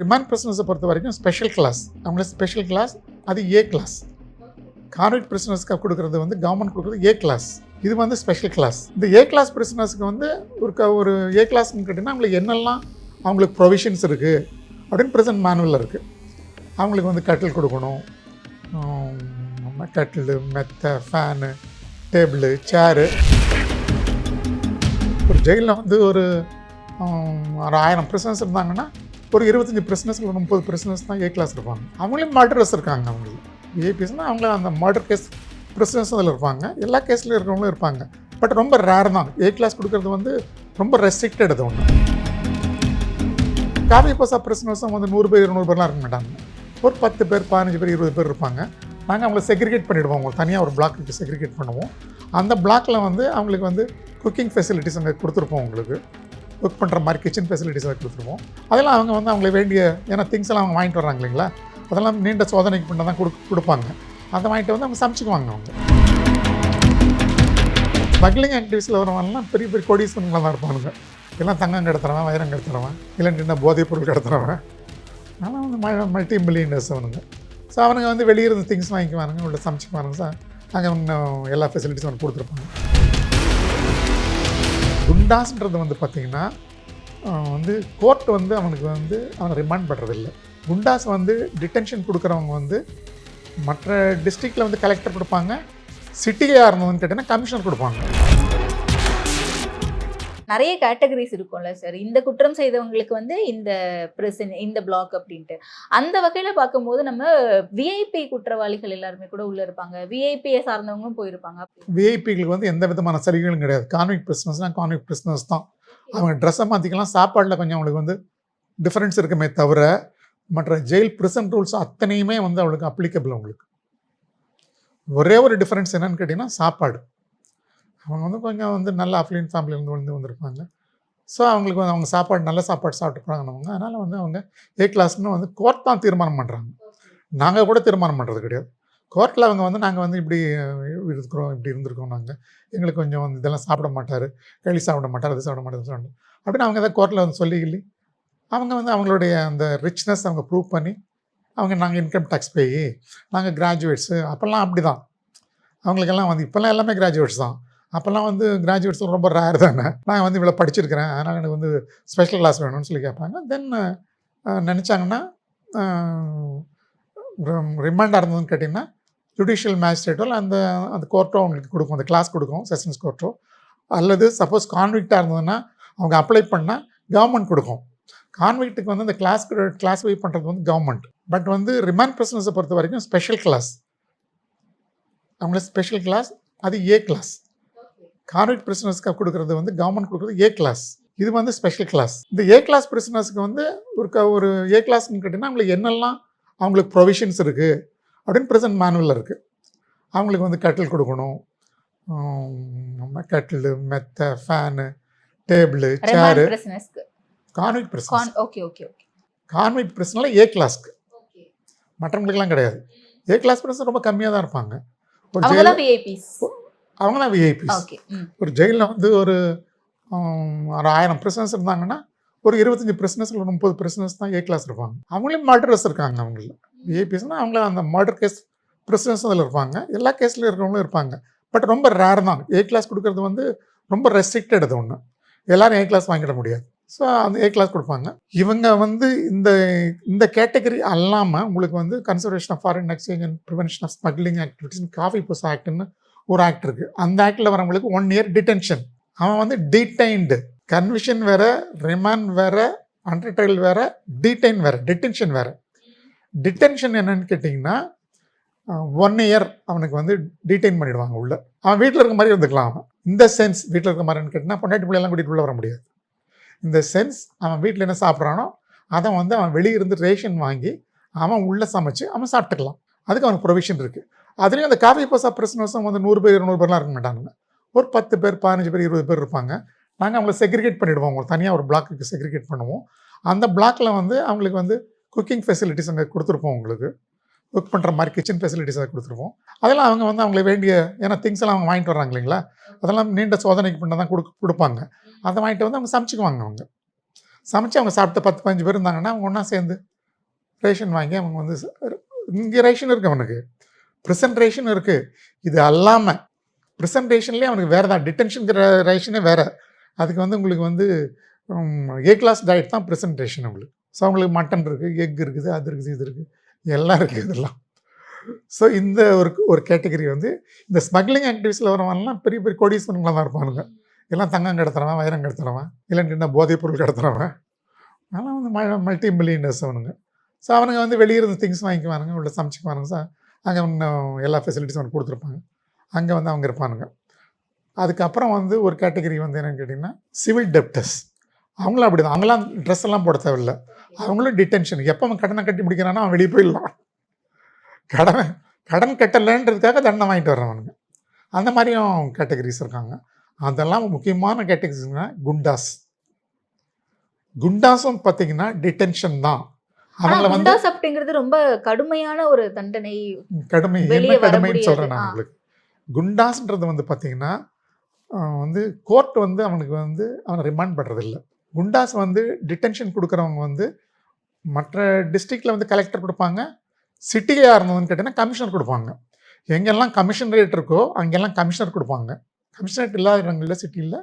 Remand பிரிசனர்ஸை பொறுத்த வரைக்கும் ஸ்பெஷல் கிளாஸ் அவங்கள ஸ்பெஷல் கிளாஸ் அது ஏ கிளாஸ் கான்வெக்ட் பிரிசனர்ஸ்க்கு கொடுக்குறது வந்து கவர்மெண்ட் கொடுக்குறது ஏ கிளாஸ் இது வந்து ஸ்பெஷல் கிளாஸ் இந்த ஏ கிளாஸ் பிரிசனர்ஸ்க்கு வந்து ஒரு க ஒரு ஏ கிளாஸ்னு கேட்டிங்கன்னா அவங்களுக்கு என்னெல்லாம் அவங்களுக்கு ப்ரொவிஷன்ஸ் இருக்குது அப்படின்னு ப்ரெசன்ட் மேனுவலில் இருக்குது அவங்களுக்கு வந்து கட்டில் கொடுக்கணும். கட்டில் மெத்தை ஃபேனு டேபிளு சேரு ஒரு ஜெயிலில் வந்து ஒரு ஒரு ஆயிரம் பிரிசனர்ஸ் இருந்தாங்கன்னா ஒரு இருபத்தஞ்சி பிரிசனர்ஸ் ஒரு முப்பது பிரிசனர்ஸ் தான் ஏ கிளாஸ் இருப்பாங்க. அவங்களையும் மர்டரஸ் இருக்காங்க அவங்களுக்கு விஐபிஸ்னால் அவங்கள அந்த மர்டர் கேஸ் பிரிசனர்ஸ் அதில் இருப்பாங்க. எல்லா கேஸ்லையும் இருக்கிறவங்களும் இருப்பாங்க. பட் ரொம்ப ரேர் தான். ஏ கிளாஸ் கொடுக்கறது வந்து ரொம்ப ரெஸ்ட்ரிக்டட் அது ஒன்று காவி பசா பிரிசனர்ஸும் வந்து நூறு பேர் இருநூறு பேர்லாம் இருக்க மாட்டாங்க. ஒரு பத்து பேர் பதினஞ்சு பேர் இருபது பேர் இருப்பாங்க. நாங்கள் அவங்கள செக்ரிகேட் பண்ணிவிடுவோம் அவங்க தனியாக ஒரு பிளாக்கு செக்ரிகேட் பண்ணுவோம். அந்த பிளாக்கில் வந்து அவங்களுக்கு வந்து குக்கிங் ஃபெசிலிட்டிஸ் அங்கே கொடுத்துருப்போம் உங்களுக்கு. குக் பண்ணுற மாதிரி கிச்சன் ஃபெசிலிட்டிஸ் அதை கொடுத்துருவோம். அதெல்லாம் அவங்க வந்து அவங்களுக்கு வேண்டிய ஏன்னா திங்ஸ் எல்லாம் அவங்க வாங்கிட்டு வராங்க இல்லைங்களா? அதெல்லாம் நீண்ட சோதனைக்கு பண்ண தான் கொடு கொடுப்பாங்க. அதை வாங்கிட்டு வந்து அவங்க சமைச்சுக்குவாங்க அவங்க. ஸ்மக்லிங் ஆக்டிவிஸில் வரவங்கலாம் பெரிய பெரிய கொடிசன்களாக தான் இருப்பானுங்க. எல்லாம் தங்கம் கடத்துறவன் வைரம் கடத்துறவன் இல்லை நின்று போதைப் பொருள் கடத்துறவன். ஆனால் வந்து ம மல்டி மில்லியனர்ஸ் அவனுங்க. ஸோ அவனுங்க வந்து வெளியே இருந்து திங்ஸ் வாங்கிக்குவானுங்க உள்ள சமைச்சுக்குவானுங்க. சார் அங்கே இன்னும் எல்லா ஃபெசிலிட்டிஸும் அவனுக்கு கொடுத்துருப்பாங்க. குண்டாஸ்ன்றது வந்து பார்த்திங்கன்னா வந்து கோர்ட் வந்து அவனுக்கு வந்து அவனை ரிமாண்ட் பண்ணுறதில்ல குண்டாஸ் வந்து டிடென்ஷன் கொடுக்குறவங்க வந்து மற்ற டிஸ்ட்ரிக்டில் வந்து கலெக்டர் கொடுப்பாங்க சிட்டியாக இருந்ததுன்னு கேட்டிங்கன்னா கமிஷனர் கொடுப்பாங்க. நிறைய கேட்டகரிஸ் இருக்கும்ல சார் இந்த குற்றம் செய்தவங்களுக்கு வந்து இந்த பிரசன் இந்த பிளாக் அப்படின்ட்டு. அந்த வகையில பார்க்கும்போது நம்ம விஐபி குற்றவாளிகள் எல்லாருமே கூட உள்ள இருப்பாங்க. விஐபியை சார்ந்தவங்களும் போயிருப்பாங்க. விஐபிகளுக்கு வந்து எந்த விதமான சலுகைகளும் கிடையாது. கான்விக் பிரிஸ்னஸ்னால் கான்விக் பிரிஸ்னஸ் தான். அவங்க ட்ரெஸ்ஸை மாற்றிக்கலாம் சாப்பாடில் கொஞ்சம் அவங்களுக்கு வந்து டிஃப்ரென்ஸ் இருக்குமே தவிர மற்ற ஜெயில் ப்ரிசன்ட் ரூல்ஸ் அத்தனையுமே வந்து அவளுக்கு அப்ளிகபிள் அவங்களுக்கு. ஒரே ஒரு டிஃப்ரென்ஸ் என்னன்னு கேட்டிங்கன்னா சாப்பாடு. அவங்க வந்து கொஞ்சம் வந்து நல்ல அஃப்ளியன் ஃபேமிலியிலேருந்து வந்து வந்திருப்பாங்க. ஸோ அவங்களுக்கு வந்து அவங்க சாப்பாடு நல்ல சாப்பாடு சாப்பிட்டு அவங்க. அதனால் வந்து அவங்க ஏ கிளாஸ்னு வந்து கோர்ட் தான் தீர்மானம் பண்ணுறாங்க நாங்கள் கூட தீர்மானம் பண்ணுறது கிடையாது. கோர்ட்டில் அவங்க வந்து நாங்கள் வந்து இப்படி இருக்கிறோம் இப்படி இருந்திருக்கோம் நாங்கள் எங்களுக்கு கொஞ்சம் வந்து இதெல்லாம் சாப்பிட மாட்டார். களி சாப்பிட மாட்டார் அது சாப்பிட மாட்டார் இது அப்படின்னு அவங்க எதாவது கோர்ட்டில் வந்து சொல்லி அவங்க வந்து அவங்களுடைய அந்த ரிச்னஸ் அவங்க ப்ரூவ் பண்ணி அவங்க நாங்கள் இன்கம் டேக்ஸ் பேயி நாங்கள் கிராஜுவேட்ஸு அப்போல்லாம் அப்படி தான் அவங்களுக்கெல்லாம் வந்து இப்போல்லாம் எல்லாமே கிராஜுவேட்ஸ் தான். அப்போல்லாம் வந்து கிராஜுவேட்ஸ் ரொம்ப ரேர் தானே. நான் வந்து இவ்வளோ படிச்சிருக்கிறேன். அதனால் எனக்கு வந்து ஸ்பெஷல் கிளாஸ் வேணும்னு சொல்லி கேட்பாங்க. தென் நினச்சாங்கன்னா ரிமாண்டாக இருந்ததுன்னு கேட்டிங்கன்னா ஜுடிஷியல் மேஜிஸ்ட்ரேட்டோ இல்லை அந்த அந்த கோர்ட்டோ அவங்களுக்கு கொடுக்கும். அந்த கிளாஸ் கொடுக்கும் செஷன்ஸ் கோர்ட்டோ அல்லது சப்போஸ் கான்விக்டாக இருந்ததுன்னா அவங்க அப்ளை பண்ணால் கவர்மெண்ட் கொடுக்கும். கான்விக்ட்டுக்கு வந்து அந்த கிளாஸ் கிளாஸிஃபை பண்ணுறது வந்து கவர்மெண்ட் பட் வந்து ரிமாண்ட் பிரிசனர்ஸை பொறுத்த வரைக்கும் ஸ்பெஷல் கிளாஸ் அவங்கள ஸ்பெஷல் கிளாஸ் அது ஏ கிளாஸ் கான்விக்ட் பிரிசனர்ஸ்க்கு கொடுக்குறது வந்து கவர்மெண்ட் கொடுக்குறது ஏ கிளாஸ் இது வந்து ஸ்பெஷல் கிளாஸ் இந்த ஏ கிளாஸ் பிரிசனர்ஸ்க்கு வந்து ஒரு க ஒரு ஏ கிளாஸ்னு கேட்டிங்கன்னா அவங்களுக்கு என்னெல்லாம் அவங்களுக்கு ப்ரொவிஷன்ஸ் இருக்குது அப்படின்னு ப்ரெசன்ட் மேனுவலில் இருக்குது அவங்களுக்கு வந்து கட்டில் கொடுக்கணும். கட்டில் மெத்தை fan table chair convict prisoners okay okay okay convict பிரிசனில் A கிளாஸ்க்கு மற்றவங்களுக்குலாம் கிடையாது. ஏ கிளாஸ் பிரிசன் ரொம்ப கம்மியாக தான் இருப்பாங்க. அவங்களாம் விஐபிஸ் ஒரு ஜெயிலில் வந்து ஒரு ஒரு ஆயிரம் பிரிசனர்ஸ் இருந்தாங்கன்னா ஒரு இருபத்தஞ்சி பிரிசனர்ஸ் ஒரு முப்பது பிரிசனர்ஸ் தான் ஏ கிளாஸ் இருப்பாங்க. அவங்களையும் மர்டரஸ் இருக்காங்க அவங்கள. விஐபிஸ்னால் அவங்கள அந்த மர்டர் கேஸ் பிரிசனர்ஸ் அதில் இருப்பாங்க. எல்லா கேஸ்லையும் இருக்கிறவங்களும் இருப்பாங்க. பட் ரொம்ப ரேர் தான். ஏ கிளாஸ் கொடுக்கறது வந்து ரொம்ப ரெஸ்ட்ரிக்டட் அது ஒன்று எல்லாரும் ஏ கிளாஸ் வாங்கிட முடியாது. ஸோ அந்த ஏ கிளாஸ் கொடுப்பாங்க. இவங்க வந்து இந்த இந்த கேட்டகரி அல்லாமல் உங்களுக்கு வந்து conservation of foreign exchange and prevention of smuggling activities COFEPOSA ஆக்ட்னு ஒரு ஆக்ட் இருக்குது அந்த ஆக்டில் வரவங்களுக்கு ஒன் இயர் டிடென்ஷன் அவன் வந்து டீடைன்டு கன்விஷன் வேற ரிமாண்ட் வேற அண்டர் ட்ரையல் வேற டிடைன் வேற டிடென்ஷன் வேற. டிடென்ஷன் என்னன்னு கேட்டிங்கன்னா ஒன் இயர் அவனுக்கு வந்து டிடைன் பண்ணிடுவாங்க உள்ள. அவன் வீட்டில் இருக்க மாதிரி இருந்துக்கலாம் அவன். இந்த சென்ஸ் வீட்டில் இருக்க மாதிரின்னு கேட்டிங்கன்னா பொண்டாட்டி பிள்ளைலாம் கூட்டிகிட்டு உள்ள வர முடியாது. இந்த சென்ஸ் அவன் வீட்டில் என்ன சாப்பிட்றானோ அதை வந்து அவன் வெளியே இருந்து ரேஷன் வாங்கி அவன் உள்ளே சமைச்சு அவன் சாப்பிட்டுக்கலாம். அதுக்கு அவனுக்கு ப்ரொவிஷன் இருக்குது அதுலேயும் அந்த காஃபி பசா பிரச்சனை வந்து நூறு பேர் இருநூறு பேர்லாம் இருக்க மாட்டாங்க. ஒரு பத்து பேர் பதினஞ்சு பேர் இருபது பேர் இருப்பாங்க. நாங்கள் அவங்கள செக்ரிகேட் பண்ணிவிடுவோம் அவங்க தனியாக ஒரு பிளாக்குக்கு செக்ரிகேட் பண்ணுவோம். அந்த பிளாக்கில் வந்து அவங்களுக்கு வந்து குக்கிங் ஃபெசிலிட்டிஸ் அங்கே கொடுத்துருப்போம் உங்களுக்கு. குக் பண்ணுற மாதிரி கிச்சன் ஃபெசிலிட்டிஸ் அதை கொடுத்துருவோம் அதெல்லாம் அவங்க வந்து அவங்களுக்கு வேண்டிய ஏன்னா திங்ஸ் எல்லாம் அவங்க வாங்கிட்டு வராங்க இல்லைங்களா? அதெல்லாம் நீண்ட சோதனைக்கு பண்ண தான் கொடு கொடுப்பாங்க. அதை வாங்கிட்டு வந்து அவங்க சமைச்சுக்குவாங்க அவங்க. சமைச்சு அவங்க சாப்பிட்ட பத்து பதினஞ்சு பேர் இருந்தாங்கன்னா அவங்க ஒன்றா சேர்ந்து ரேஷன் வாங்கி அவங்க வந்து இங்கே ரேஷன் இருக்குது அவனுக்கு. ப்ரெசன்ட்ரேஷன் இருக்குது இது அல்லாமல் ப்ரெசன்ட்ரேஷன்லேயே அவனுக்கு வேறு தான் டிடென்ஷனுங்கிற ரேஷனே வேறு. அதுக்கு வந்து உங்களுக்கு வந்து ஏ கிளாஸ் டயட் தான் ப்ரெசன்ட்ரேஷன் உங்களுக்கு. ஸோ அவங்களுக்கு மட்டன் இருக்குது எக் இருக்குது அது இருக்குது இது இருக்குது. எல்லாம் இருக்குது இதெல்லாம். ஸோ இந்த ஒரு ஒரு கேட்டகரி வந்து இந்த ஸ்மக்லிங் ஆக்டிவிஸில் வரவன்லாம் பெரிய பெரிய கோடீஸ்வரங்களாக தான் இருப்பானுங்க. எல்லாம் தங்கம் கடத்துறவன் வைரம் கடத்துறவன் நின்று போதைப் பொருள் கடத்துறவன். அதெல்லாம் வந்து மல்டி மில்லியனர்ஸ் அவனுங்க. ஸோ அவனுங்க வந்து வெளியே இருந்து திங்ஸ் வாங்கிக்குவானுங்க உள்ள சமைச்சிக்குவானுங்க. சார் அங்கே இன்னும் எல்லா ஃபெசிலிட்டிஸும் அவனுக்கு கொடுத்துருப்பாங்க. அங்கே வந்து அவங்க இருப்பானுங்க. அதுக்கப்புறம் வந்து ஒரு கேட்டகரி வந்து என்னென்னு கேட்டிங்கன்னா சிவில் டெப்டர்ஸ் அவங்களும் அப்படி தான் அவங்களாம் ட்ரெஸ் எல்லாம் போட தேவையில்ல. அவங்களும் டிடென்ஷன் எப்போ அவன் கடனை கட்டி முடிக்கிறானோ அவன் வெளியே போயிடலாம். கடன் கடன் கட்டலைன்றதுக்காக தண்டனை வாங்கிட்டு வர்றவனுங்க அந்த மாதிரியும் கேட்டகரிஸ் இருக்காங்க. அதெல்லாம் முக்கியமான கேட்டகரிஸ்னா குண்டாஸ். குண்டாஸும் பார்த்தீங்கன்னா டிடென்ஷன் தான். அவங்கள வந்து அப்படிங்கிறது ரொம்ப கடுமையான ஒரு தண்டனை. கடுமை என்ன கடுமைன்னு. சொல்கிறேன் நான். உங்களுக்கு. குண்டாஸ்ன்றது வந்து பார்த்தீங்கன்னா வந்து கோர்ட் வந்து அவனுக்கு வந்து அவனை ரிமாண்ட் பண்ணுறதில்ல குண்டாஸ் வந்து டிடென்ஷன் கொடுக்குறவங்க வந்து மற்ற டிஸ்ட்ரிக்டில் வந்து கலெக்டர் கொடுப்பாங்க சிட்டியாக இருந்ததுன்னு கேட்டிங்கன்னா கமிஷனர் கொடுப்பாங்க. எங்கெல்லாம் கமிஷனரேட் இருக்கோ அங்கெல்லாம் கமிஷனர் கொடுப்பாங்க. கமிஷனரேட் இல்லாத இடங்களில் சிட்டியில்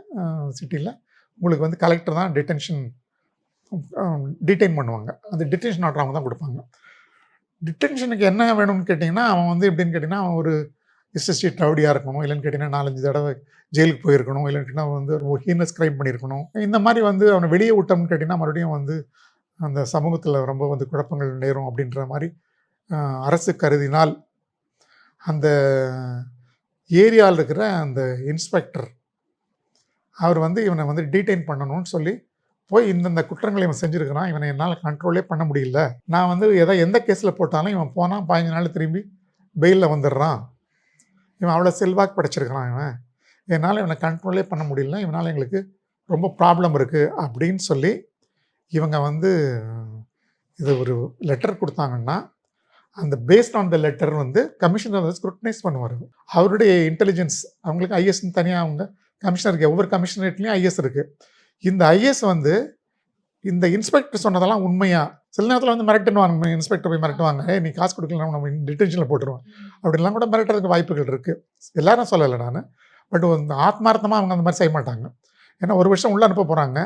சிட்டியில் உங்களுக்கு வந்து கலெக்டர் தான் டிடென்ஷன் டிடைன் பண்ணுவாங்க. அந்த டிடென்ஷன் ஆர்டர் அவங்க தான் கொடுப்பாங்க. டிடென்ஷனுக்கு என்ன வேணும்னு கேட்டிங்கன்னா அவன் வந்து எப்படின்னு கேட்டிங்கன்னா அவன் ஒரு எஸ்எஸ்டி ரவுடியாக இருக்கணும். இல்லைன்னு கேட்டிங்கன்னா நாலஞ்சு தடவை ஜெயிலுக்கு போயிருக்கணும். இல்லைன்னு கேட்டிங்கன்னா வந்து ஒரு ஹீனஸ் கிரைம் பண்ணியிருக்கணும். இந்த மாதிரி வந்து அவனை வெளியே விட்டோம்னு கேட்டிங்கன்னா மறுபடியும் வந்து அந்த சமூகத்தில் ரொம்ப வந்து குழப்பங்கள் நேரும் அப்படின்ற மாதிரி அரசு கருதினால் அந்த ஏரியாவில் இருக்கிற அந்த இன்ஸ்பெக்டர் அவர் வந்து இவனை வந்து டீடைன் பண்ணணும்னு சொல்லி போய் இந்தந்த குற்றங்களை இவன் செஞ்சுருக்கிறான் இவனை என்னால் கண்ட்ரோலே பண்ண முடியல. நான் வந்து எதை எந்த கேஸில் போட்டாலும் இவன் போனால் பதினஞ்சு நாள் திரும்பி பெயிலில் வந்துடுறான். இவன் அவ்வளோ செல்வாக்கு படைச்சிருக்கிறான் இவன். என்னால் இவனை கண்ட்ரோலே பண்ண முடியல இவனால் எங்களுக்கு ரொம்ப ப்ராப்ளம் இருக்குது அப்படின்னு சொல்லி இவங்க வந்து இது ஒரு லெட்டர் கொடுத்தாங்கன்னா அந்த பேஸ்ட் ஆன் த லெட்டர் வந்து கமிஷனர் வந்து ஸ்க்ரூட்டனைஸ் பண்ணுவார். அவருடைய இன்டெலிஜென்ஸ் அவங்களுக்கு ஐஎஸ்ன்னு தனியாக அவங்க கமிஷனருக்கு ஒவ்வொரு கமிஷனரேட்லேயும் ஐஎஸ் இருக்குது இந்த ஐஎஸ் வந்து இந்த இன்ஸ்பெக்டர் சொன்னதெல்லாம் உண்மையா? சில நேரத்தில் வந்து மிரட்டுவாங்க இன்ஸ்பெக்டர் போய் மிரட்டுவாங்க. நீ காசு கொடுக்கலாம் நம்ம டிடென்ஷனில் போட்டுருவோம் அப்படிலாம் கூட மிரட்டுறதுக்கு வாய்ப்புகள் இருக்குது எல்லாரும் சொல்லலை நான். பட் வந்து ஆத்மார்த்தமாக அவங்க அந்த மாதிரி செய்ய மாட்டாங்க. ஏன்னா ஒரு வருஷம் உள்ளே அனுப்ப போகிறாங்க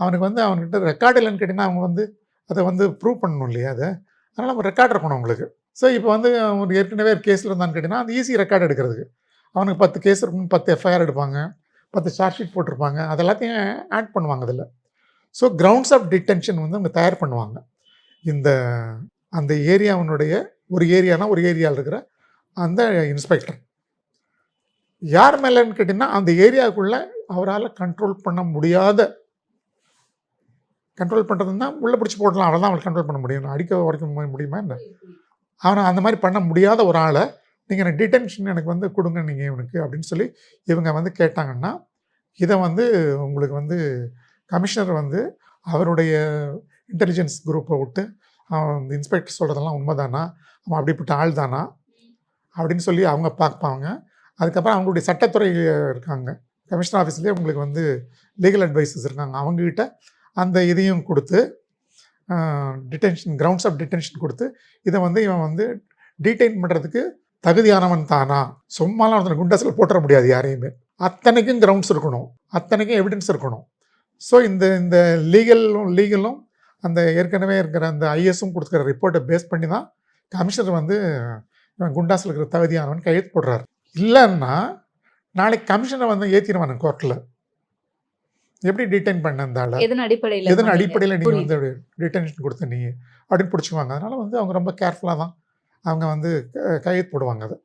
அவனுக்கு வந்து அவன்கிட்ட ரெக்கார்டு இல்லைன்னு கேட்டிங்கன்னா அவங்க வந்து அதை வந்து ப்ரூவ் பண்ணணும் இல்லையா அதை? அதனால் நம்ம ரெக்கார்ட் இருக்கணும் அவங்களுக்கு. ஸோ இப்போ வந்து அவன் ஏற்கனவே கேஸில் இருந்தான்னு கேட்டிங்கன்னா அது ஈஸி ரெக்கார்டு எடுக்கிறதுக்கு. அவனுக்கு பத்து கேஸ் இருக்கும் பத்து எஃப்ஐஆர் எடுப்பாங்க. பத்து சார்ஜ் ஷீட் போட்டிருப்பாங்க. அது எல்லாத்தையும் ஆட் பண்ணுவாங்க அதில். ஸோ கிரவுண்ட்ஸ் ஆஃப் டிடென்ஷன் வந்து அவங்க தயார் பண்ணுவாங்க. இந்த அந்த ஏரியாவினுடைய ஒரு ஏரியானா ஒரு ஏரியாவில் இருக்கிற அந்த இன்ஸ்பெக்டர் யார் மேலேன்னு கேட்டிங்கன்னா அந்த ஏரியாவுக்குள்ளே அவரால் கண்ட்ரோல் பண்ண முடியாத கண்ட்ரோல் பண்ணுறதுன்னா உள்ளே பிடிச்சி போடலாம். அவள் தான் அவளை கண்ட்ரோல் பண்ண முடியும். அடிக்க உடைக்க முடியுமா என்ன? அவனை அந்த மாதிரி பண்ண முடியாத ஒரு ஆளை நீங்கள் எனக்கு டிடென்ஷன் எனக்கு வந்து கொடுங்க நீங்கள் இவனுக்கு அப்படின்னு சொல்லி இவங்க வந்து கேட்டாங்கன்னா இதை வந்து உங்களுக்கு வந்து கமிஷனர் வந்து அவருடைய இன்டெலிஜென்ஸ் குரூப்பை விட்டு அவன் இந்த இன்ஸ்பெக்டர் சொல்கிறதெல்லாம் உண்மைதானா? அவன் அப்படிப்பட்ட ஆள் தானா அப்படின்னு சொல்லி அவங்க பார்ப்பாங்க. அதுக்கப்புறம் அவங்களுடைய சட்டத்துறை இருக்காங்க. கமிஷனர் ஆஃபீஸ்லேயே உங்களுக்கு வந்து லீகல் அட்வைசஸ் இருக்காங்க. அவங்கக்கிட்ட அந்த இதையும் கொடுத்து டிடென்ஷன் கிரவுண்ட்ஸ் ஆஃப் டிடென்ஷன் கொடுத்து இதை வந்து இவன் வந்து டீடைன் பண்ணுறதுக்கு தகுதியானவன் தானா? சும்மாலாம் ஒருத்தனை குண்டஸில் போட்டுற முடியாது யாரையுமே. அத்தனைக்கும் கிரவுண்ட்ஸ் இருக்கணும். அத்தனைக்கும் எவிடன்ஸ் இருக்கணும். ஸோ இந்த இந்த லீகலும் லீகலும் அந்த ஏற்கனவே இருக்கிற அந்த ஐஎஸும் கொடுக்குற ரிப்போர்ட்டை பேஸ் பண்ணி தான் கமிஷனர் வந்து இவன் குண்டாஸில் இருக்கிற தகுதியானவன் கையெழுத்து போடுறாரு. இல்லைன்னா நாளைக்கு கமிஷனை வந்து ஏற்றிடுவானு கோர்ட்டில் எப்படி டீடைன் பண்ண அந்த ஆளை? எதன் அடிப்படையில எதன் பண்ணீங்க? அடிப்படையில் நீங்கள். வந்து டிடென்ஷன் கொடுத்த நீ அப்படின்னு பிடிச்சிக்குவாங்க. அதனால் வந்து அவங்க ரொம்ப கேர்ஃபுல்லாக தான் அவங்க வந்து கையெழுத்து போடுவாங்க அதை.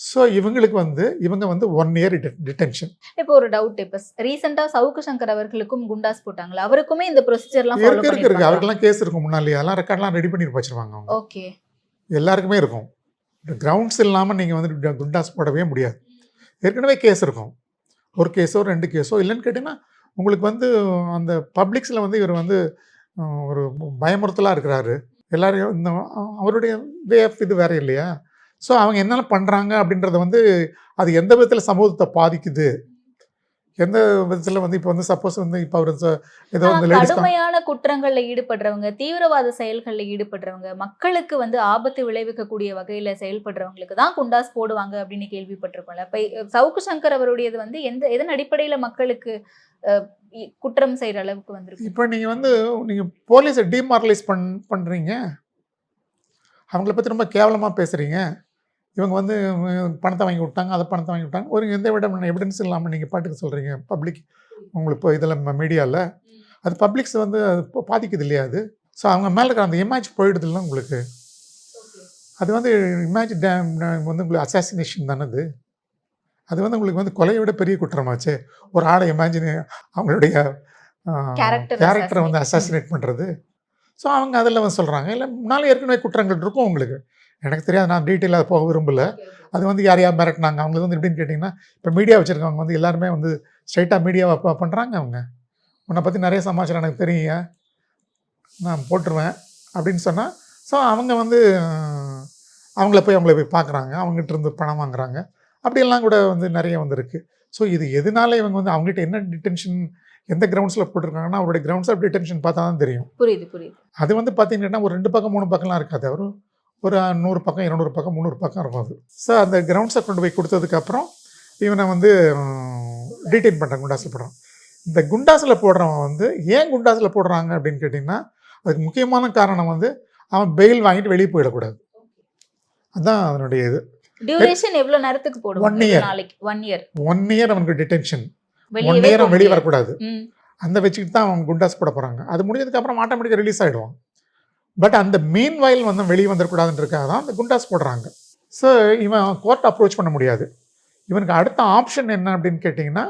ஸோ இவங்களுக்கு வந்து இவங்க வந்து ஒன் இயர் டிடென்ஷன் இப்போ ஒரு டவுட் இப்ப ரீசெண்டா சவுக்கு சங்கர் அவர்களுக்கும் குண்டாஸ் போட்டாங்களா? அவருக்குமே இந்த ப்ரொசீஜர்லாம் இருக்கு இருக்கு இருக்கு. அவருக்கெல்லாம் கேஸ் இருக்கும் முன்னாலே அதெல்லாம் ரெக்கார்ட்லாம் ரெடி பண்ணி வச்சிருவாங்க அவங்க. ஓகே எல்லாருக்குமே இருக்கும். கிரவுண்ட்ஸ் இல்லாமல் நீங்கள் வந்து குண்டாஸ் போடவே முடியாது. ஏற்கனவே கேஸ் இருக்கும். ஒரு கேஸோ ரெண்டு கேஸோ இல்லைன்னு கேட்டிங்கன்னா உங்களுக்கு வந்து அந்த பப்ளிக்ஸில் வந்து இவர் வந்து ஒரு பயமுறுத்தலாக இருக்கிறாரு. எல்லாரையும் இந்த அவருடைய வே ஆஃப் இது வேற இல்லையா? ஸோ அவங்க என்னென்ன பண்ணுறாங்க அப்படின்றத வந்து அது எந்த விதத்தில் சமூகத்தை பாதிக்குது? எந்த விதத்தில் வந்து இப்போ வந்து சப்போஸ் வந்து இப்போ அவர் ஏதோ வந்து கடுமையான குற்றங்கள்ல ஈடுபடுறவங்க தீவிரவாத செயல்கள்ல ஈடுபடுறவங்க மக்களுக்கு வந்து ஆபத்து விளைவிக்கக்கூடிய வகையில செயல்படுறவங்களுக்கு தான் குண்டாஸ் போடுவாங்க அப்படின்னு கேள்விப்பட்டிருக்கோம்ல. இப்ப சவுக்கு சங்கர் அவருடையது வந்து எந்த எதன் அடிப்படையில மக்களுக்கு குற்றம் செய்யற அளவுக்கு வந்திருக்கு? இப்போ நீங்கள் வந்து நீங்கள் போலீஸை டிமாரலைஸ் பண் பண்ணுறீங்க அவங்கள பற்றி ரொம்ப கேவலமாக பேசுகிறீங்க இவங்க வந்து பணத்தை வாங்கி விட்டாங்க அதை பணத்தை வாங்கி விட்டாங்க ஒரு எந்த விட எவிடன்ஸ் இல்லாமல் நீங்கள் பாட்டுக்கு சொல்கிறீங்க பப்ளிக் உங்களுக்கு இப்போ இதில் மீடியாவில் அது பப்ளிக்ஸ் வந்து அது பாதிக்குது இல்லையா அது? ஸோ அவங்க மேலே இருக்கிற அந்த இமேஜ் போயிடுதுல்ல உங்களுக்கு? அது வந்து இமேஜ் டேம் வந்து உங்களுக்கு அசாசினேஷன் தானே அது? அது வந்து உங்களுக்கு வந்து கொலையை விட பெரிய குற்றமாச்சு. ஒரு ஆளை இமேஜின் அவங்களுடைய கேரக்டரை வந்து. அசாசினேட் பண்ணுறது ஸோ அவங்க அதில் வந்து சொல்கிறாங்க இல்லை முன்னாலே ஏற்கனவே குற்றங்கள் இருக்கும் உங்களுக்கு. எனக்கு தெரியாது நான் டீட்டெயிலாக போக விரும்பல. அது வந்து யார் யார் மிரட்டினாங்க? அவங்களுக்கு வந்து எப்படின்னு கேட்டிங்கன்னா இப்போ மீடியா வச்சுருக்கவங்க வந்து எல்லாருமே வந்து ஸ்ட்ரைட்டாக மீடியாவை பண்ணுறாங்க அவங்க. உன்னை பற்றி நிறைய சமாச்சாரம் எனக்கு தெரியுங்க. நான் போட்டுருவேன் அப்படின்னு சொன்னால் ஸோ அவங்க வந்து அவங்கள போய் அவங்கள போய் பார்க்குறாங்க அவங்ககிட்ட இருந்து பணம் வாங்குறாங்க. அப்படியெல்லாம் கூட வந்து நிறைய வந்திருக்கு. ஸோ இது எதனால இவங்க வந்து அவங்ககிட்ட என்ன டிடென்ஷன் எந்த கிரவுண்ட்ஸில் போட்டிருக்காங்கன்னா அவருடைய கிரவுண்ட்ஸ் ஆஃப் டிடென்ஷன் பார்த்தா தான் தெரியும். புரியுது புரியுது. அது வந்து பார்த்தீங்கன்னா ஒரு ரெண்டு பக்கம் மூணு பக்கம்லாம் இருக்காது. ஒரு ஒரு நூறு பக்கம் இரநூறு பக்கம் முந்நூறு பக்கம் இருக்கும் அது. ஸோ அந்த கிரவுண்ட்ஸை கொண்டு போய் கொடுத்ததுக்கப்புறம் இவனை வந்து டீடைன் பண்ணுறான் குண்டாஸில் போடுறான். இந்த குண்டாஸில் போடுறவன் வந்து ஏன் குண்டாஸில் போடுறாங்க அப்படின்னு கேட்டிங்கன்னா அதுக்கு முக்கியமான காரணம் வந்து அவன் பெயில் வாங்கிட்டு வெளியே போயிடக்கூடாது. அதுதான் அதனுடைய இது. டியூரேஷன் எவ்வளவு நேரத்துக்கு போடுவாங்க year. நாளைக்கு ஒன் இயர் ஒன் இயர் அவனுக்கு டிடென்ஷன் ஒன் இயர் அவன் வெளியே. வரக்கூடாது. அந்த வச்சுக்கிட்டு தான் அவன் குண்டாஸ் போட போகிறாங்க அது முடிஞ்சதுக்கப்புறம் ஆட்டோமேட்டிக்காக ரிலீஸ் ஆகிடுவான் பட் அந்த மீன் வயல் வந்து வெளியே வந்துடக்கூடாதுன்றதுக்காக தான் அந்த குண்டாஸ் போடுறாங்க. ஸோ இவன் கோர்ட் அப்ரோச் பண்ண முடியாது. இவனுக்கு அடுத்த ஆப்ஷன் என்ன அப்படின்னு கேட்டிங்கன்னா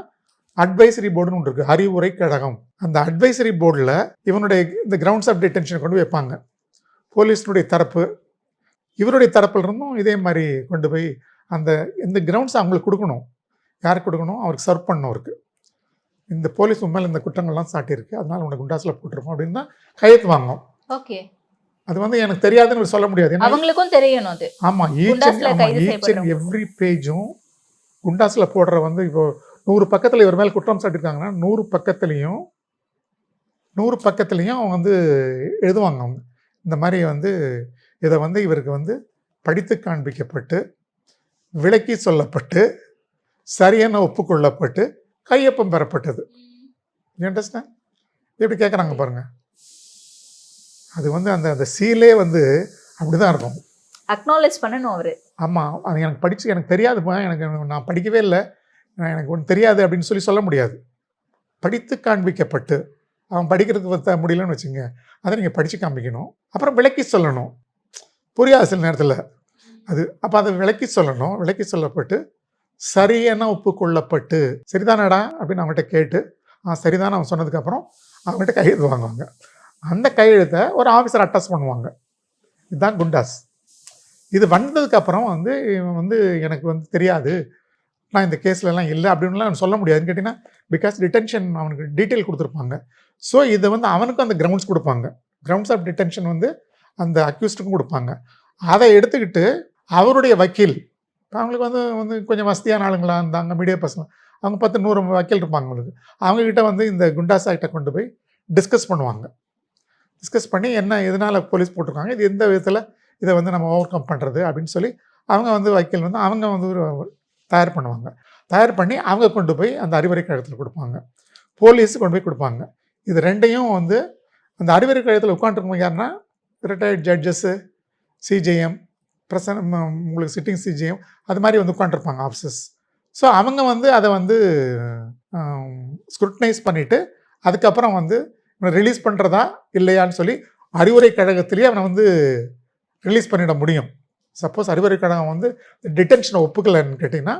அட்வைசரி போர்டுன்னு ஒன்று இருக்குது அறிவுரை கழகம். அந்த அட்வைசரி போர்டில் இவனுடைய இந்த கிரவுண்ட்ஸ் ஆஃப் டிடென்ஷன் கொண்டு வைப்பாங்க. போலீஸினுடைய தரப்பு. இவருடைய தரப்புல இருந்தும் இதே மாதிரி கொண்டு போய் அந்த இந்த கிரவுண்ட்ஸ் அவங்களுக்கு கொடுக்கணும். யாருக்கு கொடுக்கணும்? அவருக்கு சர்வ் பண்ணணும் அவருக்கு இந்த போலீஸ் உண்மையில் இந்த குற்றங்கள்லாம் சாட்டியிருக்கு. அதனால உனக்கு குண்டாஸில் போட்டிருக்கோம் அப்படின்னு தான் கையெழுத்து வாங்கும் ஓகே அது வந்து எனக்கு தெரியாதுன்னு சொல்ல முடியாது. அவங்களுக்கும் தெரியணும் அது. ஆமாம் ஈச் அண்ட். எவ்ரி பேஜும் குண்டாஸில் போடுற வந்து இப்போ நூறு பக்கத்தில் இவர் மேல் குற்றம் சாட்டியிருக்காங்கன்னா நூறு பக்கத்துலேயும் நூறு பக்கத்துலேயும் அவங்க வந்து எழுதுவாங்க. அவங்க இந்த மாதிரி வந்து இதை வந்து இவருக்கு வந்து படித்து காண்பிக்கப்பட்டு விளக்கி சொல்லப்பட்டு சரியான ஒப்புக்கொள்ளப்பட்டு கையொப்பம் பெறப்பட்டது. அண்டர்ஸ்டாண்ட் எப்படி கேட்குறாங்க பாருங்க. அது வந்து அந்த அந்த சீலே வந்து அப்படி தான் இருக்கும். அக்னாலேஜ் பண்ணணும் அவரு. ஆமாம் அது எனக்கு படித்து எனக்கு தெரியாதுப்பா எனக்கு நான் படிக்கவே இல்லை. எனக்கு ஒன்றும் தெரியாது அப்படின்னு சொல்லி சொல்ல முடியாது. படித்து காண்பிக்கப்பட்டு அவன் படிக்கிறதுக்கு வந்து முடியலன்னு வச்சுங்க அதை நீங்கள் படித்து காண்பிக்கணும் அப்புறம் விளக்கி சொல்லணும். புரியாது சில நேரத்தில். அது அப்போ அதை விளக்கி சொல்லணும். விளக்கி சொல்லப்பட்டு சரியென ஒப்புக்கொள்ளப்பட்டு. சரிதானடா? அப்படின்னு அவங்ககிட்ட கேட்டு ஆ சரிதான். அவன் சொன்னதுக்கப்புறம் அவங்ககிட்ட கையெழுத்து வாங்குவாங்க. அந்த கையெழுத்தை ஒரு ஆஃபீஸர் அட்டாச் பண்ணுவாங்க. இதுதான் குண்டாஸ். இது வந்ததுக்கப்புறம் வந்து இவன் வந்து எனக்கு வந்து தெரியாது. நான் இந்த கேஸ்லலாம் இல்லை அப்படின்லாம் சொல்ல முடியாதுன்னு கேட்டிங்கன்னா பிகாஸ் டிடென்ஷன் அவனுக்கு டீட்டெயில் கொடுத்துருப்பாங்க. ஸோ இதை வந்து அவனுக்கும் அந்த கிரவுண்ட்ஸ் கொடுப்பாங்க. கிரவுண்ட்ஸ் ஆஃப் டிடென்ஷன் வந்து அந்த அக்யூஸ்டுக்கும் கொடுப்பாங்க. அதை எடுத்துக்கிட்டு அவருடைய வக்கீல் அவங்களுக்கு வந்து வந்து கொஞ்சம் வசதியான ஆளுங்களா இருந்தாங்க மீடியா பர்சன் அவங்க பத்து நூறு வக்கீல் இருப்பாங்க அவங்களுக்கு. அவங்கக்கிட்ட வந்து இந்த குண்டாஸ் ஆக்டை கொண்டு போய் டிஸ்கஸ் பண்ணுவாங்க. டிஸ்கஸ் பண்ணி என்ன எதனால் போலீஸ் போட்டிருக்காங்க இது எந்த விதத்தில் இதை வந்து நம்ம ஓவர் கம் பண்ணுறது அப்படின்னு சொல்லி அவங்க வந்து வக்கீல் வந்து அவங்க வந்து ஒரு தயார் பண்ணுவாங்க. தயார் பண்ணி அவங்க கொண்டு போய் அந்த அறிவுரை கழகத்தில் கொடுப்பாங்க. போலீஸ் கொண்டு போய் கொடுப்பாங்க. இது ரெண்டையும் வந்து அந்த அறிவுரை கழகத்தில் உட்காந்துருக்கோம் யாருன்னா ரிட்டையர்ட் ஜட்ஜஸ்ஸு சிஜேஎம் பிரசன் உங்களுக்கு சிட்டிங் சிஜேஎம் அது மாதிரி வந்து உட்காந்துருப்பாங்க ஆஃபீஸர்ஸ் ஸோ அவங்க வந்து அதை வந்து ஸ்க்ரூட்டனைஸ் பண்ணிவிட்டு அதுக்கப்புறம் வந்து ரிலீஸ் பண்ணுறதா இல்லையான்னு சொல்லி அறிவுரை கழகத்திலேயே அவனை வந்து ரிலீஸ் பண்ணிட முடியும். சப்போஸ் அறிவுரை கழகம் வந்து டிடென்ஷனை ஒப்புக்கலைன்னு கேட்டிங்கன்னா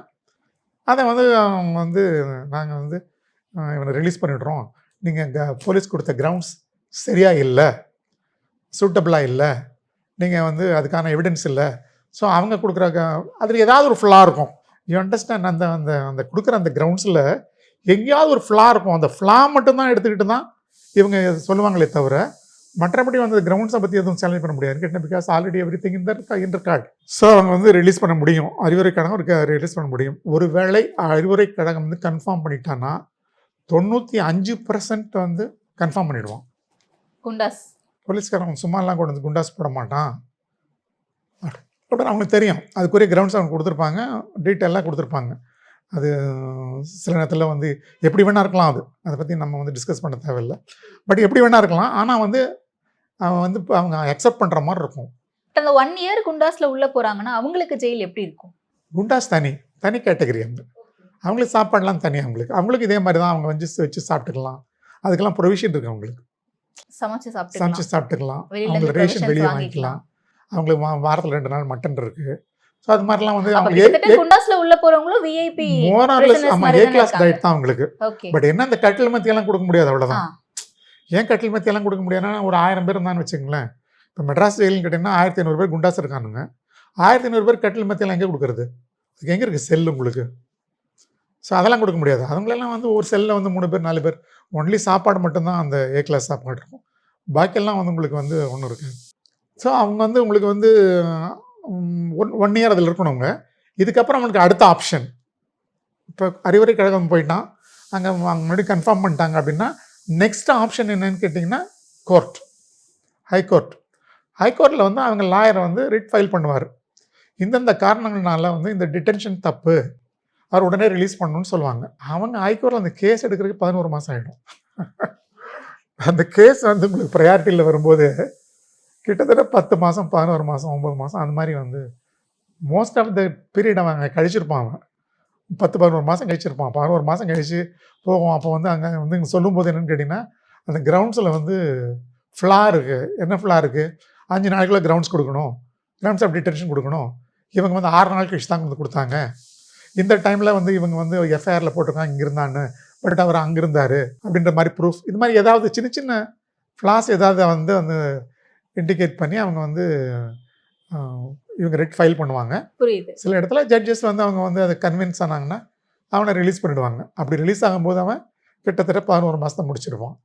அதை வந்து அவங்க வந்து நாங்கள் வந்து இவனை ரிலீஸ் பண்ணிடுறோம். நீங்கள் க போலீஸ் கொடுத்த கிரவுண்ட்ஸ் சரியாக இல்லை சூட்டபிளாக இல்லை நீங்கள் வந்து அதுக்கான எவிடன்ஸ் இல்லை. ஸோ அவங்க கொடுக்குற அதில் ஏதாவது ஒரு ஃப்ளாக இருக்கும். யூ அண்டர்ஸ்டாண்ட் அந்த அந்த அந்த கொடுக்குற அந்த கிரவுண்ட்ஸில் எங்கேயாவது ஒரு ஃப்ளா இருக்கும். அந்த ஃப்ளா மட்டும்தான் எடுத்துக்கிட்டு தான் இவங்க சொல்லுவாங்களே தவிர மற்றபடி வந்து கிரவுண்ட்ஸை பற்றி எதுவும் சேலஞ்ச் பண்ண முடியாது. கேட்டேன் பிகாஸ் ஆல்ரெடி எவ்ரி திங் இந்த ரெக்கார்ட் ஸோ அவங்க வந்து ரிலீஸ் பண்ண முடியும். அறிவுரை கழகம் ரிலீஸ் பண்ண முடியும். ஒருவேளை அறிவுரை கழகம் வந்து கன்ஃபார்ம் பண்ணிட்டான்னா தொண்ணூற்றி அஞ்சு பர்சன்ட் வந்து கன்ஃபார்ம் பண்ணிடுவான். குண்டாஸ். போலீஸ்காரன் சும்மாலாம் கொண்டு வந்து குண்டாஸ் போட மாட்டான். அப்புறம் அவங்களுக்கு தெரியும். அதுக்குரிய கிரவுண்ட்ஸ் அவங்க கொடுத்துருப்பாங்க டீட்டெயிலாக கொடுத்துருப்பாங்க. அது சில நேரத்தில் வந்து எப்படி வேணா இருக்கலாம் அது. அதை பற்றி நம்ம வந்து டிஸ்கஸ் பண்ண தேவையில்லை. பட் எப்படி வேணா இருக்கலாம். ஆனால் வந்து அவன் வந்து இப்போ அவங்க அக்செப்ட் பண்ணுற மாதிரி இருக்கும். அந்த ஒன் இயர் குண்டாஸ்ல உள்ள போறாங்கன்னா அவங்களுக்கு ஜெயில் எப்படி இருக்கும்? குண்டாஸ் தனி. தனி கேட்டகரி அவங்க அவங்களுக்கு சாப்பாடுலாம் தனி அவங்களுக்கு. அவங்களுக்கு இதே மாதிரி தான் அவங்க வந்து வச்சு சாப்பிட்டுக்கலாம். அதுக்கெல்லாம் ப்ரொவிஷன் இருக்குது அவங்களுக்கு. சமைச்சு சாப்பிட்டு சமைச்சு சாப்பிட்டுக்கலாம். அவங்களுக்கு ரேஷன் வெளியே வாங்கிக்கலாம். அவங்களுக்கு வாரத்தில் ரெண்டு நாள் மட்டன் இருக்குது ஸோ அது மாதிரிலாம் வந்து அவங்க குண்டாஸ்ல உள்ள போறவங்களும் விஐபி ஆமாம் மாதிரி ஏ கிளாஸ். டயட் தான் அவங்களுக்கு. பட் என்ன இந்த கட்டில் மத்தியெல்லாம் கொடுக்க முடியாது அவ்வளோதான் ஏன் கட்டில் மத்தியெல்லாம் கொடுக்க முடியாதுன்னா ஒரு ஆயிரம் பேர் இருந்தான்னு வச்சுங்களேன் இப்போ மெட்ராஸ் ஜெயில்னு கேட்டிங்கன்னா ஆயிரத்தி ஐநூறு பேர் குண்டாஸ் இருக்கானுங்க. ஆயிரத்தி ஐநூறு பேர் கட்டில் மத்தியெல்லாம் எங்கே கொடுக்குறது? அதுக்கு எங்கே இருக்குது செல் உங்களுக்கு. ஸோ அதெல்லாம் கொடுக்க முடியாது. அவங்களெல்லாம் வந்து ஒரு செல்லில் வந்து மூணு பேர் நாலு பேர். ஒன்லி சாப்பாடு மட்டும்தான் அந்த ஏ கிளாஸ் சாப்பாடு இருக்கும். பாக்கியெல்லாம் வந்து உங்களுக்கு வந்து ஒன்றும் இருக்காது. ஸோ அவங்க வந்து உங்களுக்கு வந்து ஒன் ஒன் இயர் அதில் இருக்கணுங்க இதுக்கப்புறம் அவனுக்கு அடுத்த ஆப்ஷன் இப்போ அறிவுரை கழகம் போயிட்டான் அங்கே அவங்க முன்னாடி கன்ஃபார்ம் பண்ணிட்டாங்க அப்படின்னா நெக்ஸ்ட் ஆப்ஷன் என்னன்னு கேட்டிங்கன்னா கோர்ட் ஹைகோர்ட் ஹைகோர்ட்டில் வந்து அவங்க லாயரை வந்து ரிட் ஃபைல் பண்ணுவார். இந்தந்த காரணங்கள்னால வந்து இந்த டிடென்ஷன் தப்பு. அவர் உடனே ரிலீஸ் பண்ணணும்னு சொல்லுவாங்க. அவங்க ஹைகோர்ட்டில் அந்த கேஸ் எடுக்கிறதுக்கு பதினோரு மாதம் ஆகிடும் அந்த கேஸ் வந்து உங்களுக்கு ப்ரையாரிட்டியில் வரும்போது கிட்டத்தட்ட பத்து மாதம் பதினோரு மாதம் ஒம்பது மாதம் அந்த மாதிரி வந்து மோஸ்ட் ஆஃப் த பீரியட் அவன் கழிச்சிருப்பான் அவன். பத்து பதினோரு மாதம் கழிச்சிருப்பான். பதினோரு மாதம் கழித்து போகும். அப்போ வந்து அங்கே வந்து இங்கே சொல்லும்போது என்னென்னு கேட்டிங்கன்னா அந்த கிரவுண்ட்ஸில் வந்து ஃப்ளா இருக்குது என்ன ஃப்ளா இருக்குது அஞ்சு நாளைக்குள்ள கிரவுண்ட்ஸ் கொடுக்கணும். கிரவுண்ட்ஸ் ஆஃப் டிடென்ஷன் கொடுக்கணும். இவங்க வந்து ஆறு நாள் கழிச்சு தான் வந்து கொடுத்தாங்க. இந்த டைமில் வந்து இவங்க வந்து எஃப்ஐஆரில் போட்டிருக்காங்க. இங்கே இருந்தான்னு. பட் அவர் அங்கே இருந்தார். அப்படின்ற மாதிரி ப்ரூஃப் இது மாதிரி ஏதாவது சின்ன சின்ன ஃப்ளாஸ் ஏதாவது வந்து வந்து இண்டிகேட் பண்ணி அவங்க வந்து இவங்க ரெட் ஃபைல் பண்ணுவாங்க. புரியுது. சில இடத்துல ஜட்ஜஸ் வந்து அவங்க வந்து அதை கன்வின்ஸ் ஆனாங்கன்னா அவனை ரிலீஸ் பண்ணிடுவாங்க. அப்படி ரிலீஸ் ஆகும்போது அவன் கிட்டத்தட்ட பதினோரு மாதத்தை முடிச்சிடுவான்